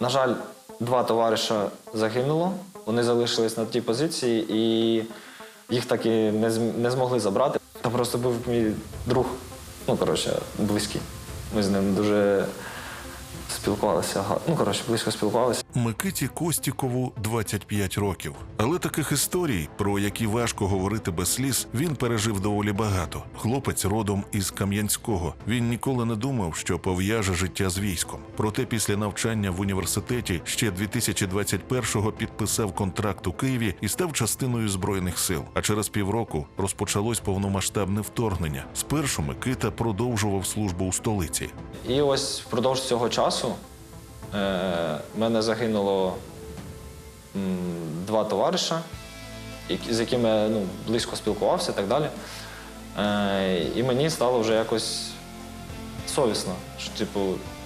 На жаль, два товариша загинуло. Вони залишились на тій позиції і їх так і не, не змогли забрати. Там просто був мій друг, ну коротше, близький. Ми з ним дуже спілкувалися. Ну, коротше, близько спілкувалися. Микиті Костікову 25 років. Але таких історій, про які важко говорити без сліз, він пережив доволі багато. Хлопець родом із Кам'янського. Він ніколи не думав, що пов'яже життя з військом. Проте після навчання в університеті ще 2021-го підписав контракт у Києві і став частиною збройних сил. А через півроку розпочалось повномасштабне вторгнення. Спершу Микита продовжував службу у столиці. І ось впродовж цього часу в мене загинуло два товариша, з якими ну, близько спілкувався і так далі. Е, і мені стало вже якось совісно, що, типу,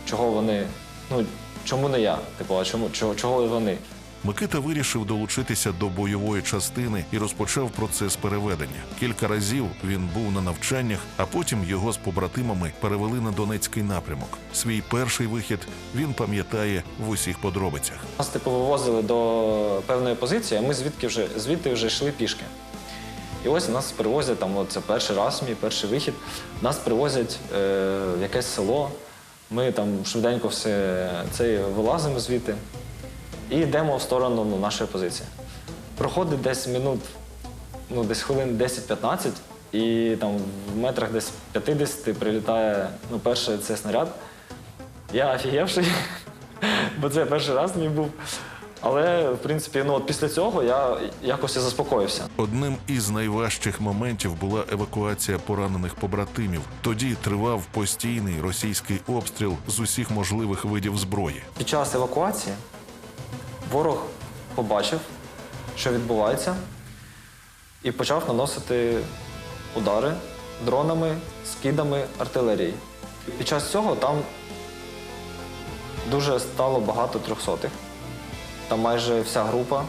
чого вони, ну, чому не я? Типу, а чому, чого, чого вони? Микита вирішив долучитися до бойової частини і розпочав процес переведення. Кілька разів він був на навчаннях, а потім його з побратимами перевели на Донецький напрямок. Свій перший вихід він пам'ятає в усіх подробицях. Нас типу вивозили до певної позиції, ми звідки вже звідти вже йшли пішки. І ось нас привозять там, це перший раз, мій перший вихід. Нас привозять е, в якесь село. Ми там швиденько все це вилазимо звідти і йдемо в сторону ну, нашої позиції. Проходить десь минут, ну десь хвилин 10-15, і там в метрах десь 50 прилітає ну, перший цей снаряд. Я офігевший, бо це перший раз мій був. Але, в принципі, ну от після цього я якось і заспокоївся. Одним із найважчих моментів була евакуація поранених побратимів. Тоді тривав постійний російський обстріл з усіх можливих видів зброї. Під час евакуації ворог побачив, що відбувається, і почав наносити удари дронами, скидами артилерії. Під час цього там дуже стало багато трьохсотих. Там майже вся група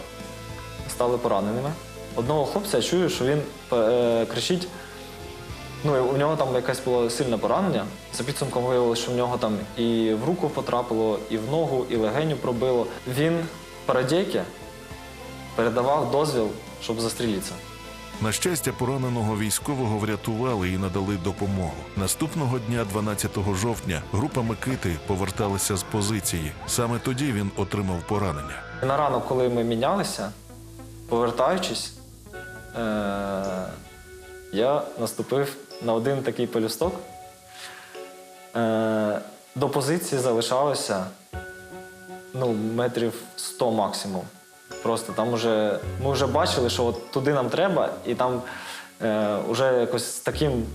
стали пораненими. Одного хлопця я чую, що він е, кричить. Ну, у нього там якесь було сильне поранення. За підсумком виявилося, що в нього там і в руку потрапило, і в ногу, і легеню пробило. Він парадійки передавав дозвіл, щоб застрілитися. На щастя, пораненого військового врятували і надали допомогу. Наступного дня, 12 жовтня, група Микити поверталася з позиції. Саме тоді він отримав поранення. На ранок, коли ми мінялися, повертаючись, е- я наступив на один такий пелюсток. Е- до позиції залишалося ну, метрів 100 максимум. Просто там уже, ми вже бачили, що от туди нам треба, і там е, вже якось з таким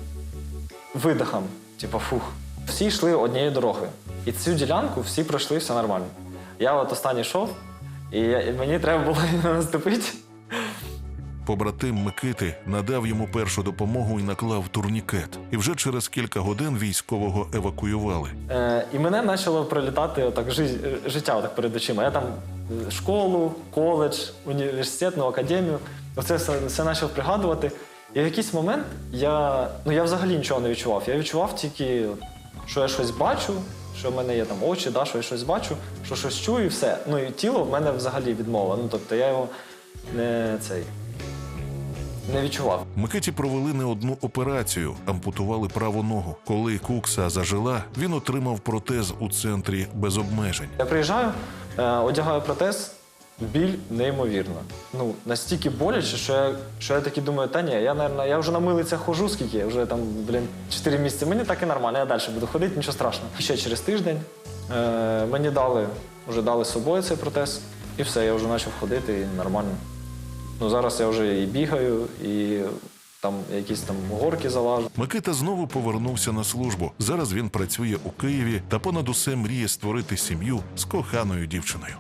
видихом, типу, фух. Всі йшли однією дорогою. І цю ділянку всі пройшли, все нормально. Я от останній йшов, і, я- і мені треба було наступити. Побратим Микити надав йому першу допомогу і наклав турнікет. І вже через кілька годин військового евакуювали. Е, і мене почало прилітати отак жи- життя отак перед очима. Я там е, школу, коледж, університетну академію. Оце все, все почав пригадувати. І в якийсь момент я, ну, я взагалі нічого не відчував. Я відчував тільки, що я щось бачу, що в мене є там очі, да, що я щось бачу, що щось чую, і все. Ну і тіло в мене взагалі відмова. Ну тобто я його не цей не відчував. Микиті провели не одну операцію, ампутували праву ногу. Коли кукса зажила, він отримав протез у центрі без обмежень. Я приїжджаю, е, одягаю протез, біль неймовірна. Ну, настільки боляче, що я, що я таки думаю, та ні, я, наверно, я вже на милицях хожу, скільки, вже там, блін, 4 місяці. Мені так і нормально, я далі буду ходити, нічого страшного. Ще через тиждень е, мені дали, вже дали з собою цей протез, і все, я вже почав ходити і нормально. Ну, зараз я вже і бігаю, і там якісь там горки залажу. Микита знову повернувся на службу. Зараз він працює у Києві та понад усе мріє створити сім'ю з коханою дівчиною.